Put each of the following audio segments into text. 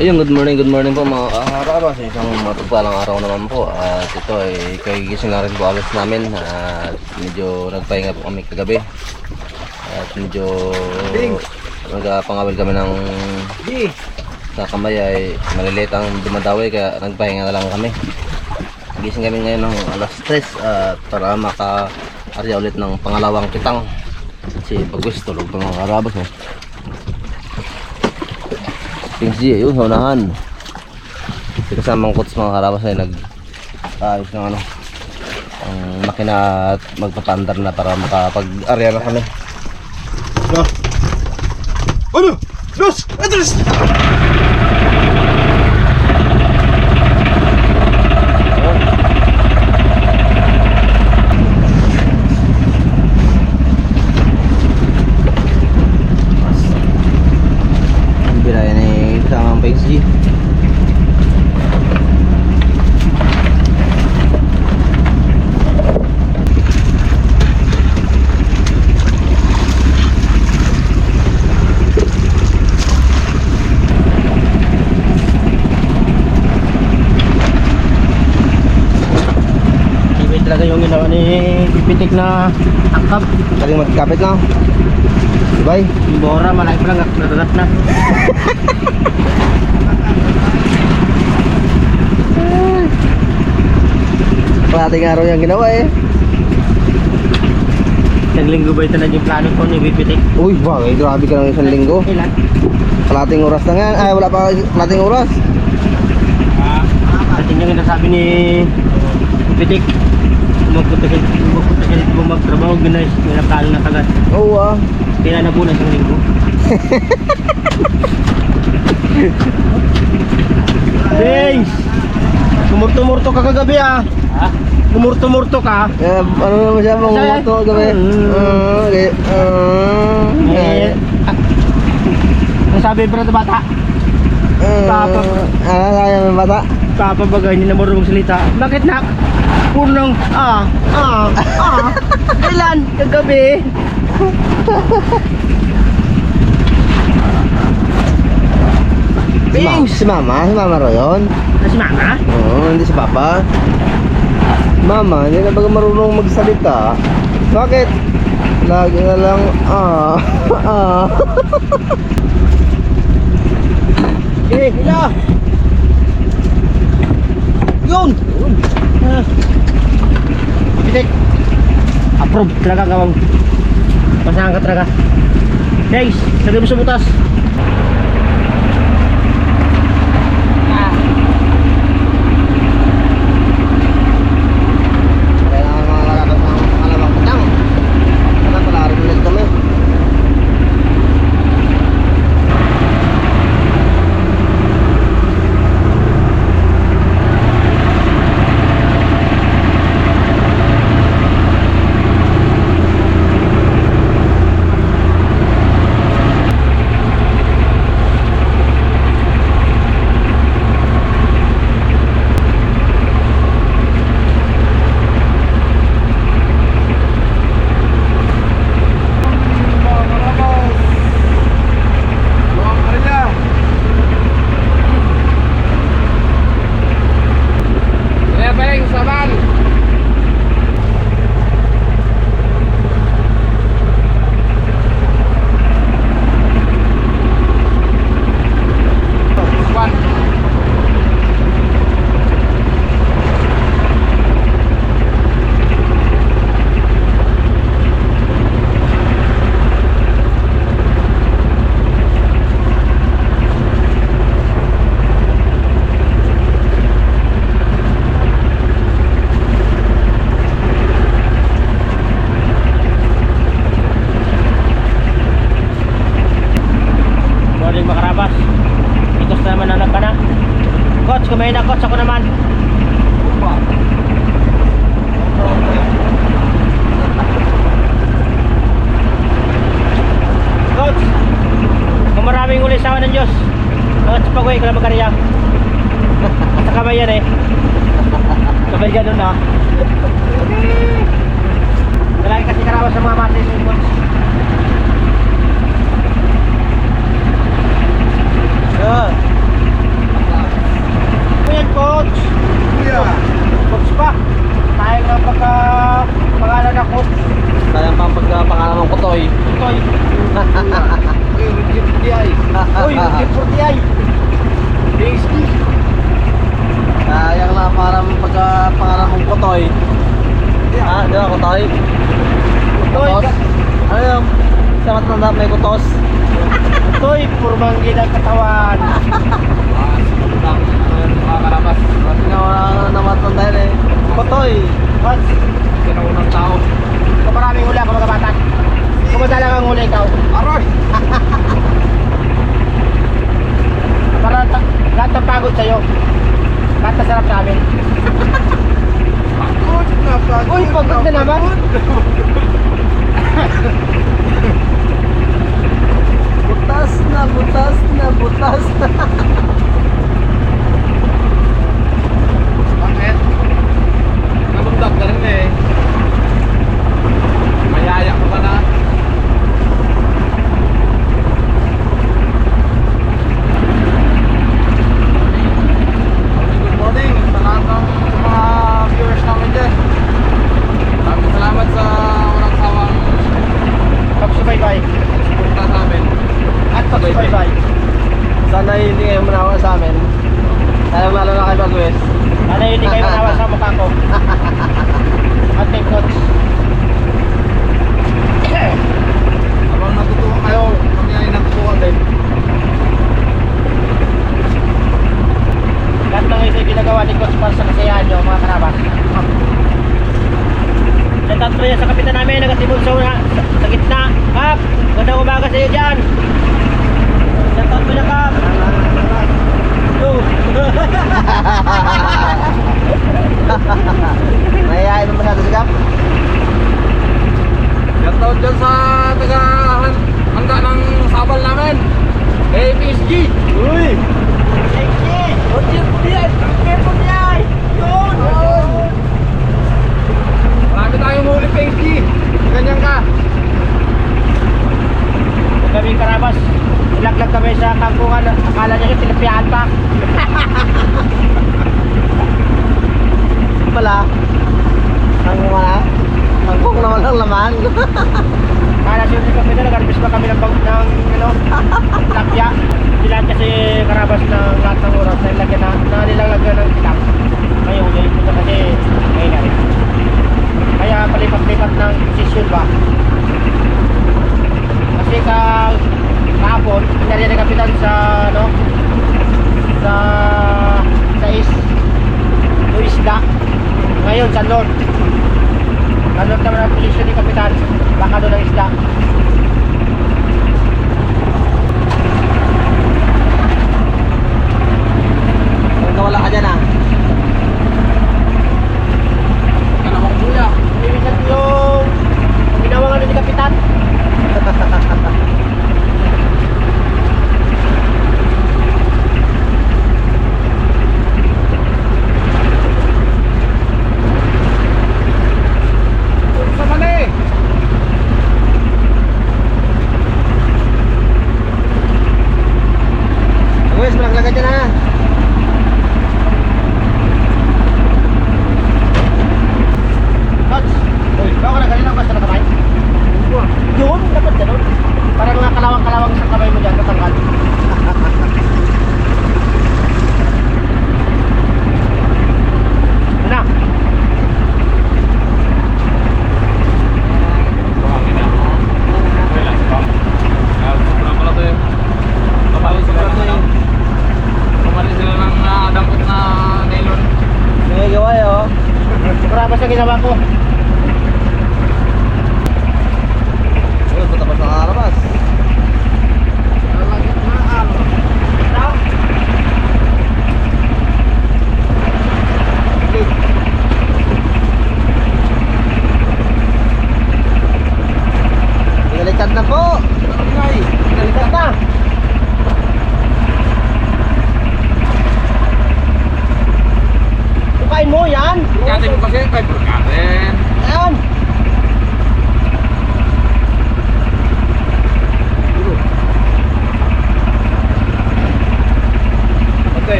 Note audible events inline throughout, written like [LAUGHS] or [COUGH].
Ayun, good morning, good morning po mga kaharaba sa isang mapagpalang araw naman po. At ito ay kagigising na rin po alas namin. At medyo nagpahinga po kami kagabi. At medyo nagpangawil kami ng sa kamay ay maliliit ang dumadawi kaya nagpahinga na lang kami. Gising kami ngayon ng alas 3 at para maka-arya ulit ng pangalawang kitang. Si Bagwis tulog pa mga karabas eh. Pings G, yun, sa unahan. Yung kasamang kots mga karabas ay nag ayos ng ano ang makina at magpapandar na para makapag-area na kami. No. Ano? Dos! Atras! Biraya ni kasamang Pings G. Iba talaga yung ginawa ni Pipitik na angkap. Galing magkapit na. Bye. Yung Bora, malaki pa lang, nagagat na. [LAUGHS] Parating araw yung ginawa eh. Isang linggo ba ito naging plano ko ni Pipitik? Uy, bagay, grabe ka ng isang linggo. Ilan? Kalating oras na nga. Ay, wala pa kalating oras. At yun yung nasabi ni Pipitik. Magpunta siya, siya dito magtrabaho, ginayos, plano na kagad. Oo ah. Kaya na po na isang linggo. [LAUGHS] Thanks! Tumurto-murto ka kagabi ah. Ha? Tumurto-murto ka. Eh, ano naman siya, mga Masaya. moto gabi. Mm. Ah, okay. Ah, Eh, ah, ang sabi bro na bata, ah, Papa. Ah, sayang ng bata. papabagay hindi na marunong salita. Bakit na? Punong, ah, ah, ah. [LAUGHS] Kailan? Kagabi. Si mama, Bings! si mama, si mama ro yun. Na si mama? Oo, hindi si papa. Mama, hindi na baga marunong magsalita. Bakit? Lagi na lang, ah, [LAUGHS] ah. Eh, ila! Yun! Pitik! Approve talaga gawang. Pasahan ka talaga. Guys, lagay mo sa butas. Kailangan mga lalabas ng pangalawang patang. Kaya pala rin ulit kami. Morning makarabas. Itos na naman anak ka na. Coach, kumain na coach. Ako naman. Coach, kung maraming uli sa ng Diyos. Coach, pag-uwi ko na magkariya. Sa kamay yan eh. Sabay ganun na. Dalagi kasi karawas sa mga matis. Coach. Yeah. Toy. Uy, Rigid DI. Uy, yung 40 ay. PSG. Sayang lang parang pagka pangarap mong kutoy. Ah, di ba kutoy? Toy, Kutos? Ano yung sa matanda may kutos? Toy, puro manggid ang katawan. [LAUGHS] Ah, lang mga karabas. Kasi nga wala na matanda yun eh. Kutoy. Mas, Sinaunang tao. kung maraming huli ako mga bata. Kung madalang ang huli ikaw. Aroy! [LAUGHS] Para ta- lahat ng pagod sa'yo. Lahat na sarap namin. Pagod na pagod. Uy, pagod na naman. [LAUGHS] Butas na, butas na, butas na. Bakit? Nabundag ka rin eh. Mayaya ka ba na? Good morning sa lahat ng mga viewers namin dyan. Maraming salamat sa walang sawang Pagsubaybay. suporta sa amin. Pagsubaybay. Sana hindi kayo manawa sa amin. Lalong lalo na kay Bagwes. Sana hindi kayo manawa sa mukha ko. [LAUGHS] At take notes. Habang natutuwa kayo, kami ay natutuwa din. Lahat ng ito ginagawa ni Coach para sa kasiyahan nyo, mga karabas. Shout out yan sa kapitan namin, nagasimul sa, sa, sa gitna. Kap, magandang umaga sa iyo dyan. Shout out po niya, Kap. Yo.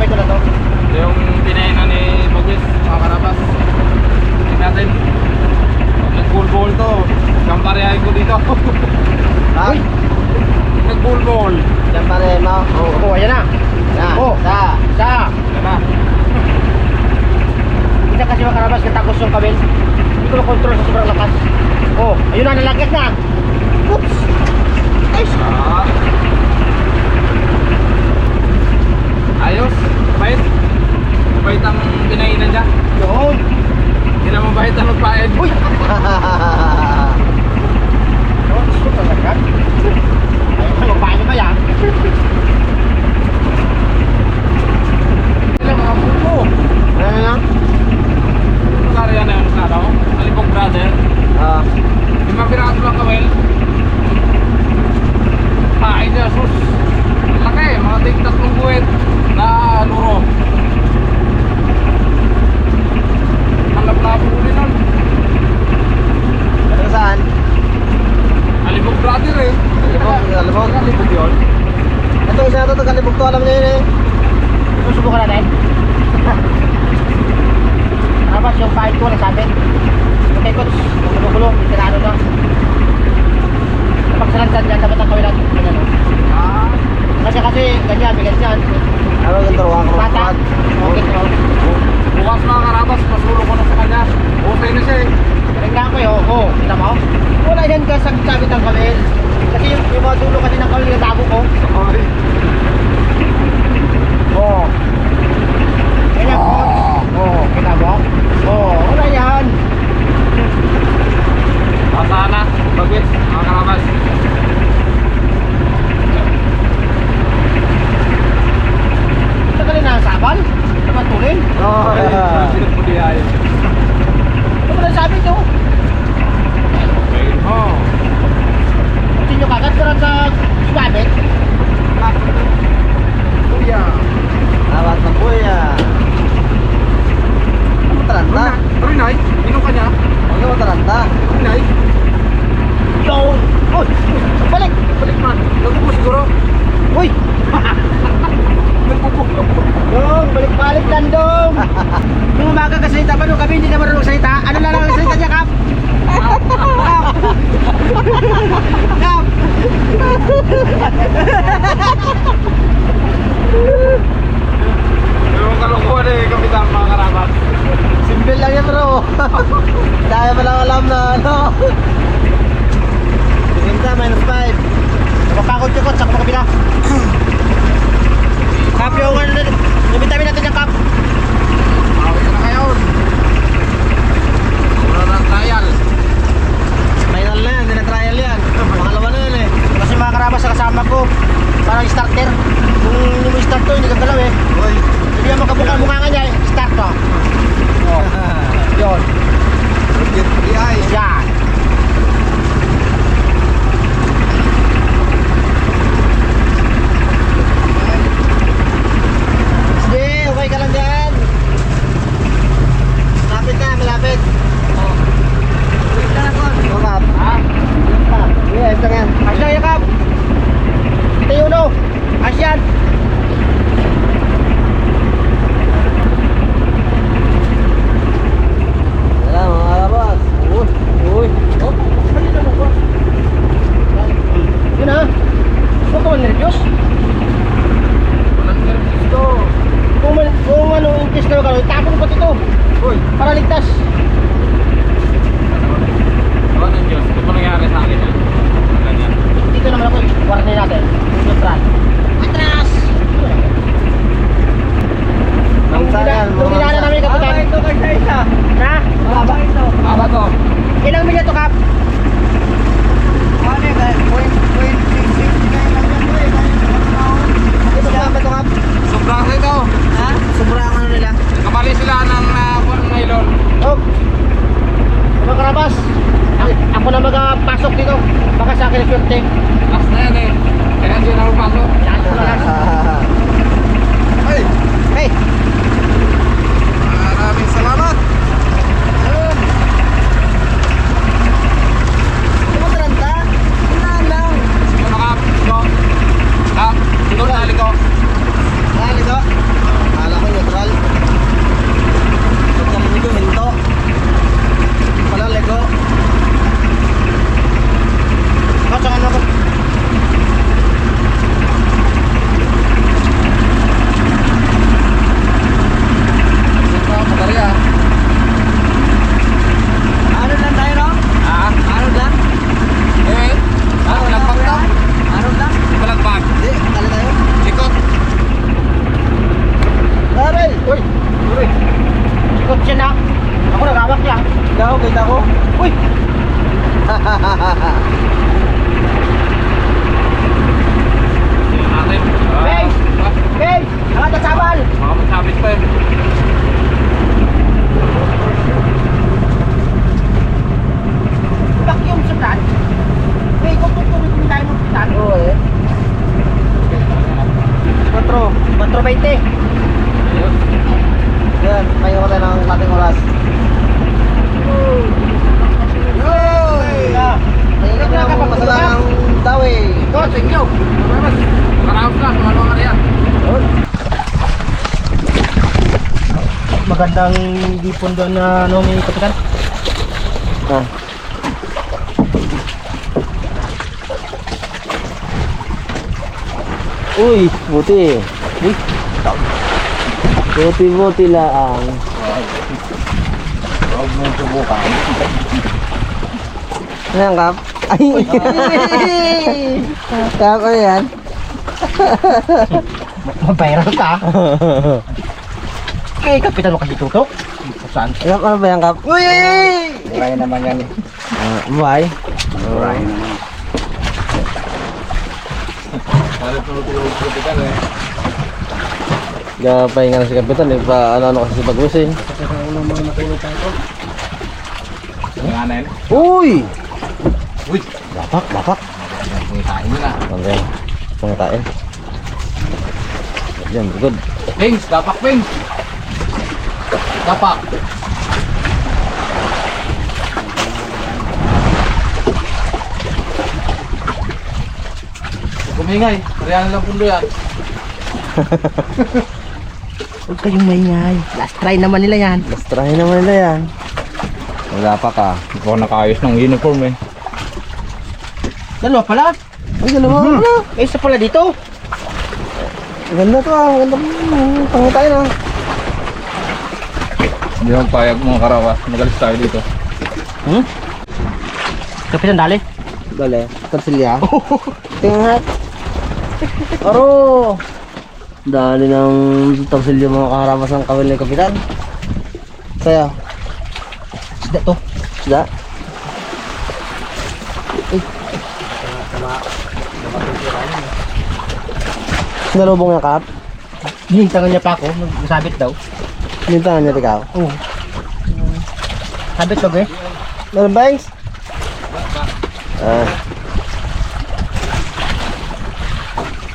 Tinapay ko na to. Yung pinainan ni Bogis, mga karabas. Tingnan natin. Nag-bull-bull to. Kamparehay ko dito. [LAUGHS] ha? Uy! Nag-bull-bull. Kamparehay mo? Oo. Oh, oh, oh, ayan na. Na. Oh. Sa. Sa. Ayan na. Isa kasi mga karabas, katakos yung kabel. Hindi ko makontrol sa sobrang lakas. Oh, ayun na, nalagat na. Oops! Ay! Ah. Ayos. Bait. Bait ang pinainan niya. Yun. Hindi na mabait ang magpain. Uy! [LAUGHS] yung part 2 nagsabi Baka mukha magandang dipon doon na ano may kapitan. Ah. Uy, buti. Uy. Buti-buti lang. Huwag mo subukan. Ano yan, Kap? Ay! Kap, ano yan? [LAUGHS] Mabayran ka. [LAUGHS] Kay kapitan mo kasi tutok. Saan? Kap, ano ba yan, Kap? Uy! Buray naman yan eh. Ah, buhay? Naman. Tulog-tulog sa kapitan eh. Gapay nga si Kapitan, eh. Pa, ano-ano kasi yun. Uy! Uy! Bapak, bapak. Pungitain mo na. Ano yan? Pangatain. Yan, good. Pings! Dapak, Pings! Dapak! Kumingay, Riyan lang pundo yan. [LAUGHS] Huwag kayong maingay. Last try naman nila yan. Let's try naman nila yan. Wala pa ka. Hindi ko nakaayos ng uniform eh. Dalawa pala. Ay, dalawa ka na. Eh, isa pala dito. Ganda to ah. Ganda mo. Pangatain ah. Hindi mo payag mga karawas. Magalis tayo dito. Kapitan dali. Dali. Torsilya. [LAUGHS] Tingat. Aro. Dali ng torsilya mga kaharamas ng kawil ni Kapitan. Saya. Isda to. Sida. Nalubong niya kap. Hinintangan niya pa ako. Nasabit daw. Nintangan niya ikaw. Oo. Sabit daw eh. Meron bangs? Ah.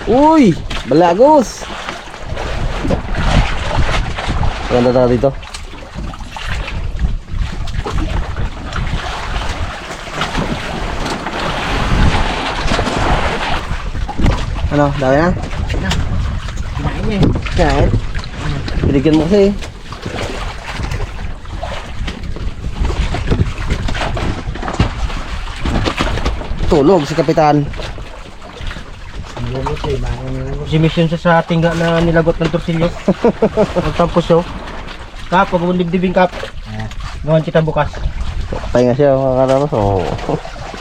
Uy! Balagos! Ganda tayo dito. Ano? Dami na? Niya eh. Kahit. Binigyan mo kasi. Tulog si Kapitan. Si mission siya sa tingga na nilagot ng torsilyo. [LAUGHS] Magtampos siya. Kap, huwag mong dibdibing kap. Gawan kita bukas. Pahinga siya mga karamos. Oh.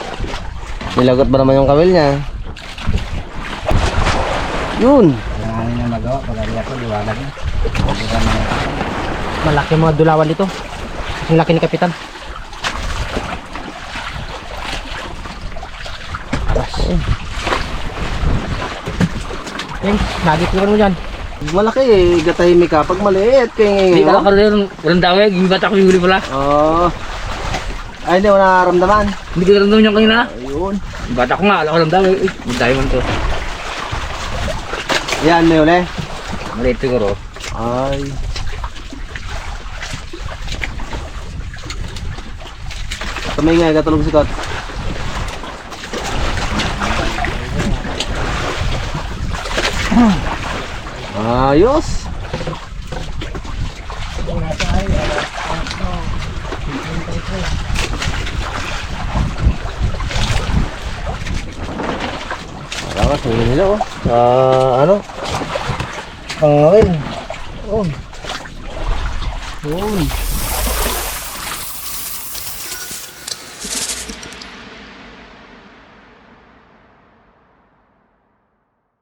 [LAUGHS] Nilagot ba naman yung kawil niya? Yun. Malaki mga dulawan dito. Ang laki ni kapitan. Thanks, nagit ko mo dyan. Malaki eh. Gatahimik ka. Pag maliit. Kaya Hindi ngayon. ka rin walang dawag, yung bata ko yung huli pala. Oo. Ay, hindi mo nararamdaman. Hindi ko naramdaman yung kanina. Ayun. Yung bata ko nga, alam ko lang dawag. Eh, yung diamond to. Yan, may uli. Maliit siguro. Ay. Kamay nga, katulog si Kot. Ayos. Wala ka, huli nila oh. Ah, ano? Pangawin. Oh. Yun.